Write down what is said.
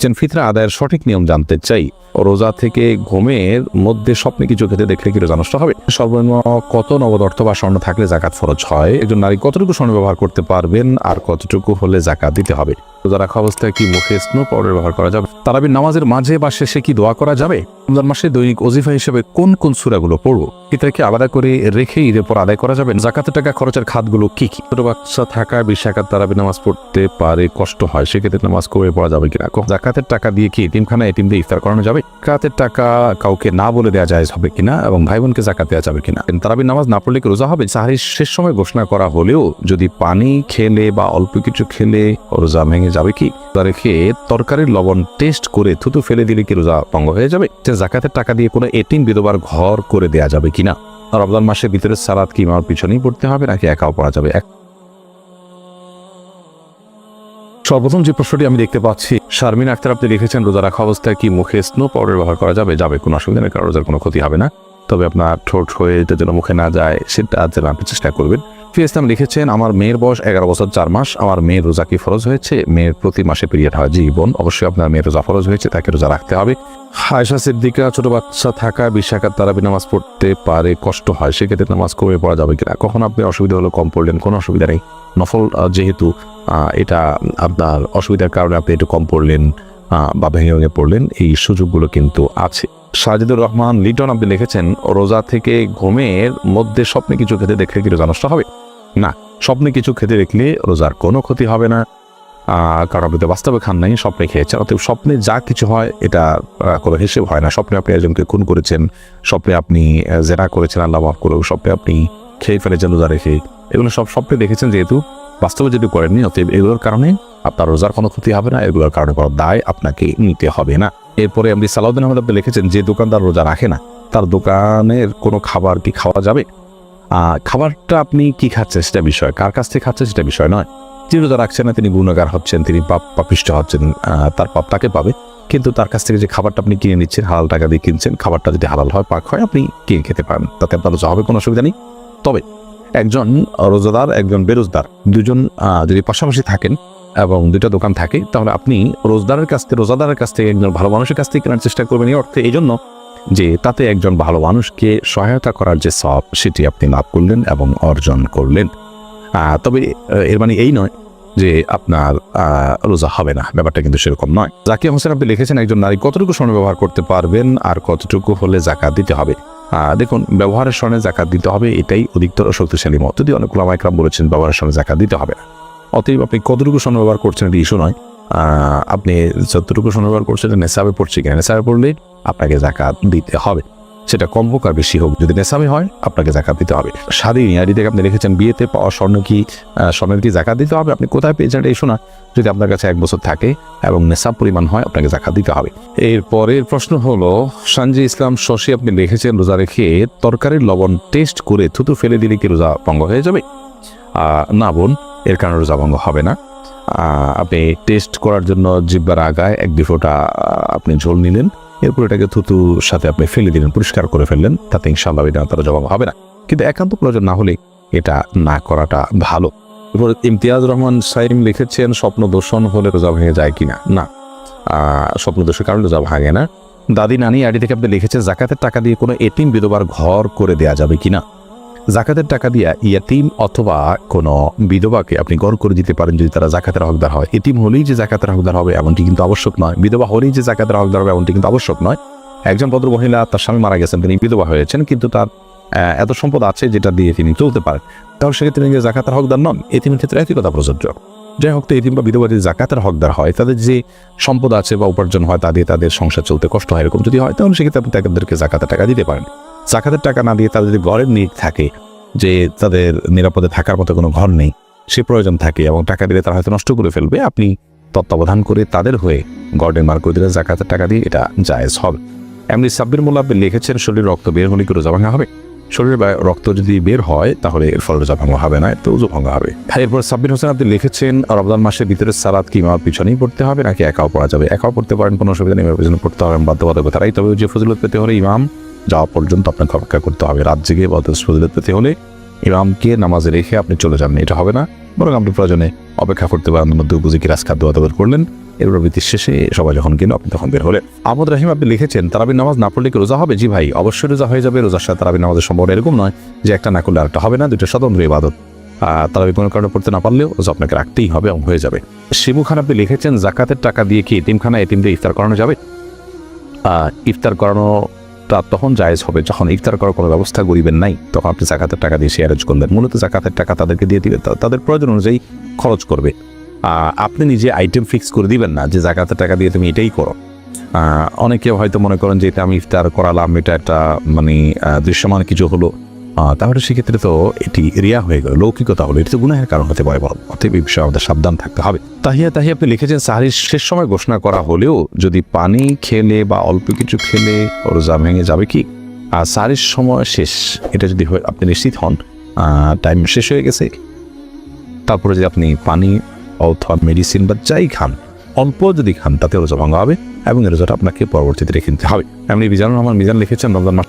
লিখছেন ফিতরা আদায়ের সঠিক নিয়ম জানতে চাই। রোজা থেকে ঘুমের মধ্যে স্বপ্নে কিছু খেতে দেখলে কি রোজা নষ্ট হবে? সর্বনিম্ন কত নগদ অর্থ বা স্বর্ণ থাকলে জাকাত ফরজ হয়? একজন নারী কতটুকু স্বর্ণ ব্যবহার করতে পারবেন আর কতটুকু হলে জাকাত দিতে হবে? রোজা রাখা অবস্থায় কি মুখে স্নো পাউডার ব্যবহার করা যাবে? তারাবির নামাজের মাঝে বা শেষে কি দোয়া করা যাবে? রমজান মাসে দৈনিক ওজিফা হিসেবে কোন কোন সুরাগুলো পড়ব? এটাকে আলাদা করে রেখে ঈদের পর আদায় করা যাবে। জাকাতের টাকা, খরচের খাতগুলো কি কি? ছোট বাচ্চা থাকা বিশাখাত তারাবি নামাজ পড়তে পারে কষ্ট হয়, সেক্ষেত্রে নামাজ কবে পড়া যাবে কিনা? কো- জাকাতের টাকা দিয়ে কি এটিমখানা এটিম দিয়ে ইফতার করানো যাবে? জাকাতের টাকা কাউকে না বলে দেওয়া যায় হবে কিনা? এবং ভাই বোনকে জাকাত দেওয়া যাবে কিনা? তারাবি নামাজ না পড়লে কি রোজা হবে? সাহারির শেষ সময় ঘোষণা করা হলেও যদি পানি খেলে বা অল্প কিছু খেলে, রোজা ভেঙে যাবে কি? রেখে তরকারির লবণ টেস্ট করে থুতু ফেলে দিলে কি রোজা ভঙ্গ হয়ে যাবে? যে জাকাতের টাকা দিয়ে কোনো এটিম বিধবার ঘর করে দেয়া যাবে কিনা রমজান মাসের ভিতরে সালাদ কি আমার পিছনেই পড়তে হবে নাকি একাও পড়া যাবে? এক সর্বপ্রথম যে প্রশ্নটি আমি দেখতে পাচ্ছি, শারমিন আক্তার আপনি লিখেছেন, রোজা রাখা অবস্থায় কি মুখে স্নো পাউডার ব্যবহার করা যাবে? যাবে, কোনো অসুবিধা নেই, কারণ রোজার কোনো ক্ষতি হবে না। তবে আপনার ঠোঁট হয়ে যেন মুখে না যায়, সেটা যেন আপনি চেষ্টা করবেন। ফি ইসলাম লিখেছেন, আমার মেয়ের বয়স এগারো বছর চার মাস, আমার মেয়ের রোজা কি ফরজ হয়েছে? মেয়ের প্রতি মাসে পিরিয়ড হয় জীবন। অবশ্যই আপনার মেয়ের রোজা ফরজ হয়েছে, তাকে রোজা রাখতে হবে। হায়সা সিদ্দিকা, ছোট বাচ্চা থাকা, বিশাখাত তারাবি নামাজ পড়তে পারে, কষ্ট হয়, সেক্ষেত্রে নামাজ কমে পড়া যাবে কিনা? কখন আপনি অসুবিধা হলো, কম পড়লেন, কোনো অসুবিধা নেই। নফল যেহেতু এটা আপনার অসুবিধার কারণে আপনি একটু কম পড়লেন বা ভেঙে ভেঙে পড়লেন, এই সুযোগগুলো কিন্তু আছে। সাজিদুর রহমান লিটন আপনি লিখেছেন, রোজা থেকে ঘুমের মধ্যে স্বপ্নে কিছু খেতে দেখলে কি রোজা নষ্ট হবে? না, স্বপ্নে কিছু খেতে দেখলে রোজার কোনো ক্ষতি হবে না। কারণ আপনি তো বাস্তবে খান নাই, স্বপ্নে খেয়েছেন, অতএব স্বপ্নে যা কিছু হয়, এটা কোনো হিসেব হয় না। স্বপ্নে আপনি একজনকে খুন করেছেন, স্বপ্নে আপনি জেনা করেছেন, আল্লাহ মাফ করুক, স্বপ্নে আপনি খেয়ে ফেলেছেন রোজা রেখে। এগুলো সব স্বপ্নে দেখেছেন যেহেতু বাস্তবে যদি করেননি, অতএব এগুলোর কারণে আপনার রোজার কোনো ক্ষতি হবে না, এগুলোর কারণে কোনো দায় আপনাকে নিতে হবে না। এরপরে আপনি সালাউদ্দিন আহমেদ আপনি লিখেছেন, যে দোকানদার রোজা রাখে না, তার দোকানের কোনো খাবার কি খাওয়া যাবে? খাবারটা আপনি কি খাচ্ছেন সেটা বিষয়, কার কাছ থেকে খাচ্ছেন সেটা বিষয় নয়। যিনি রোজা রাখছেন না, তিনি গুণগার হচ্ছেন, তিনি পাপ, পাপিষ্ট হচ্ছেন তার পাপ তাকে পাবে। কিন্তু তার কাছ থেকে যে খাবারটা আপনি কিনে নিচ্ছেন, হালাল টাকা দিয়ে কিনছেন, খাবারটা যদি হালাল হয়, পাক হয়, আপনি কিনে খেতে পারেন। তাতে আপনার রোজা হবে, কোনো অসুবিধা নেই। তবে একজন রোজাদার, একজন বেরোজদার, দুজন যদি পাশাপাশি থাকেন এবং দুইটা দোকান থাকে, তাহলে আপনি রোজদারের কাছ থেকে, রোজাদারের কাছ থেকে, একজন ভালো মানুষের কাছ থেকে কেনার চেষ্টা করবেন। এই অর্থে, এই জন্য যে তাতে একজন ভালো মানুষকে সহায়তা করার যে সব, সেটি আপনি লাভ করলেন এবং অর্জন করলেন। তবে এর মানে এই নয় যে আপনার রোজা হবে না, ব্যাপারটা কিন্তু সেরকম নয়। জাকিয়া হোসেন আপনি লিখেছেন, একজন নারী কতটুকু স্বর্ণ ব্যবহার করতে পারবেন আর কতটুকু হলে জাকাত দিতে হবে? দেখুন, ব্যবহারের স্বর্ণে জাকাত দিতে হবে, এটাই অধিকতর শক্তিশালী মত। যদি অনেক লামাইকরাম বলেছেন, ব্যবহারের স্বর্ণে জাকাত দিতে হবে না। অতএব আপনি কতটুকু স্বর্ণ ব্যবহার করছেন, এটি ইস্যু নয়। আপনি যতটুকু ব্যবহার করছেন নেশাবে পড়ছে কিনা? নেশাবে পড়লে আপনাকে জাকাত দিতে হবে। সেটা কম হোক আর বেশি হোক, যদি নেশাবে হয়, আপনাকে জাকাত দিতে হবে। স্বাধীন আইডি থেকে আপনি রেখেছেন বিয়েতে পাওয়া স্বর্ণ কি স্বর্ণের কি জাকাত দিতে হবে? আপনি কোথায় পেয়েছেন এটা ইস্যু না যদি আপনার কাছে এক বছর থাকে এবং নেশাব পরিমাণ হয়, আপনাকে জাকাত দিতে হবে। এর পরের প্রশ্ন হলো সঞ্জয় ইসলাম শশী আপনি রেখেছেন রোজা রেখে তরকারির লবণ টেস্ট করে থুতু ফেলে দিলে কি রোজা ভঙ্গ হয়ে যাবে? না বোন, এর কারণে রোজা ভঙ্গ হবে না। আপনি টেস্ট করার জন্য জিব্বার আগায় এক দুই ফোঁটা আপনি ঝোল নিলেন। এরপর এটাকে থুতুর সাথে আপনি ফেলে দিলেন, পরিষ্কার করে ফেললেন। তাতে ইনশাল্লাহ এটা তারা জবাব হবে না। কিন্তু একান্ত প্রয়োজন না হলে এটা না করাটা ভালো। এরপর ইমতিয়াজ রহমান সাইম লিখেছেন, স্বপ্ন দূষণ হলে রোজা ভেঙে যায় কিনা? না। স্বপ্ন দোষের কারণে রোজা ভাঙে না। দাদি নানি আইডি থেকে আপনি লিখেছেন, জাকাতের টাকা দিয়ে কোনো এটিম বিধবার ঘর করে দেয়া যাবে কিনা? জাকাতের টাকা দিয়ে ইয়াতিম অথবা কোনো বিধবাকে আপনি গড় করে দিতে পারেন যদি তারা জাকাতের হকদার হয়। এতিম হলেই যে জাকাতের হকদার হবে এমনটি কিন্তু আবশ্যক নয়। বিধবা হলেই যে জাকাতের হকদার হবে এমনটি কিন্তু আবশ্যক নয়। একজন ভদ্র মহিলা তার স্বামী মারা গেছেন, তিনি বিধবা হয়েছেন, কিন্তু তার এত সম্পদ আছে যেটা দিয়ে তিনি চলতে পারেন। তাহলে সেক্ষেত্রে তিনি যে জাকাতের হকদার নন। এতিমের ক্ষেত্রে একই কথা প্রযোজ্য। যাই হোক, তো এতিম বা বিধবা যদি জাকাতের হকদার হয়, তাদের যে সম্পদ আছে বা উপার্জন হয়, তা দিয়ে তাদের সংসার চলতে কষ্ট হয়, এরকম যদি হয়, তাহলে সেক্ষেত্রে আপনি তাদেরকে জাকাতের টাকা দিতে পারেন। জাকাতের টাকা না দিয়ে তাদের যদি ঘরের নিট থাকে, যে তাদের নিরাপদে থাকার মতো কোনো ঘর নেই, সে প্রয়োজন থাকে এবং টাকা দিলে তারা হয়তো নষ্ট করে ফেলবে, আপনি তত্ত্বাবধান করে তাদের হয়ে গর্ডেন মার করে দিলে জাকাতের টাকা দিয়ে এটা জায়েজ হবে। এমনি সাব্বির মোল্লা লিখেছেন, শরীর রক্ত বের হলে কি রোজা ভাঙা হবে? শরীরে রক্ত যদি বের হয়, তাহলে এর ফলে রোজা ভাঙা হবে না তো উজু ভাঙা হবে। হ্যাঁ এরপর সাব্বির হোসেন আপনি লিখেছেন, রমজান মাসের ভিতরে সালাদ কি ইমামের পিছনেই পড়তে হবে, নাকি একাও পড়া যাবে? একাও পড়তে পারেন, কোনো অসুবিধা নেই পড়তে হবে বাধ্যবাধকতা তারাই তবে যে ফজিলত পেতে হলে ইমাম যাওয়া পর্যন্ত আপনাকে অপেক্ষা করতে হবে। রাত জেগে বা ফজিলত পেতে হলে ইমামকে নামাজে রেখে আপনি চলে যান। এটা হবে না। বরং আপনি প্রয়োজনে অপেক্ষা করতে পারেন মধ্যে উপযোগী রাজখাদ্য আদাবর করলেন। এর প্রবৃত্তির শেষে সবাই যখন গেল, আপনি তখন বের হলেন। আহমদ রাহিম, আপনি লিখেছেন, তারাবির নামাজ না পড়লে কি রোজা হবে? জি ভাই, অবশ্যই রোজা হয়ে যাবে। রোজার সাথে তারাবির নামাজের সম্ভাবনা এরকম নয় যে একটা না করলে আরেকটা হবে না। দুটো স্বতন্ত্র ইবাদত। তারাবি কোনো কারণে পড়তে না পারলেও রোজা আপনাকে রাখতেই হবে এবং হয়ে যাবে। শিবু খান, আপনি লিখেছেন, জাকাতের টাকা দিয়ে কি এতিমখানা এতিম দিয়ে ইফতার করানো যাবে? ইফতার ইফতার করানোটা তখন জায়েজ হবে। যখন ইফতার করার কোনো ব্যবস্থা গরিবের নাই, তখন আপনি জাকাতের টাকা দিয়ে সে অ্যারেঞ্জ করলেন। মূলত জাকাতের টাকা তাদেরকে দিয়ে দিবে। তা- তাদের প্রয়োজন অনুযায়ী খরচ করবে। আপনি নিজে আইটেম ফিক্স করে দিবেন না যে জাকাতের টাকা দিয়ে তুমি এটাই করো। অনেকে হয়তো মনে করেন যে এটা আমি ইফতার করালাম, এটা একটা মানে দৃশ্যমান কিছু হলো। তাহলে সেক্ষেত্রে তো এটি রিয়া হয়ে গেল। লৌকিকতা হলো। এটি তো গুনাহের কারণ হতে পারে অতএব এই বিষয়ে আমাদের সাবধান থাকতে হবে। তাহিয়া তাহিয়া, আপনি লিখেছেন, সাহারির শেষ সময় ঘোষণা করা হলেও যদি পানি খেলে বা অল্প কিছু খেলে রোজা ভেঙে যাবে কি? আর সাহারির সময় শেষ, এটা যদি আপনি নিশ্চিত হন টাইম শেষ হয়ে গেছে? তারপরে যদি আপনি পানি অথবা মেডিসিন বা যাই খান, অল্প যদি খান, তাতে রোজা ভাঙা হবে এবং রোজাটা আপনাকে পরবর্তীতে রেখে নিতে হবে। এমনি মিজানুর রহমান মিজান লিখেছেন, রমজান মাস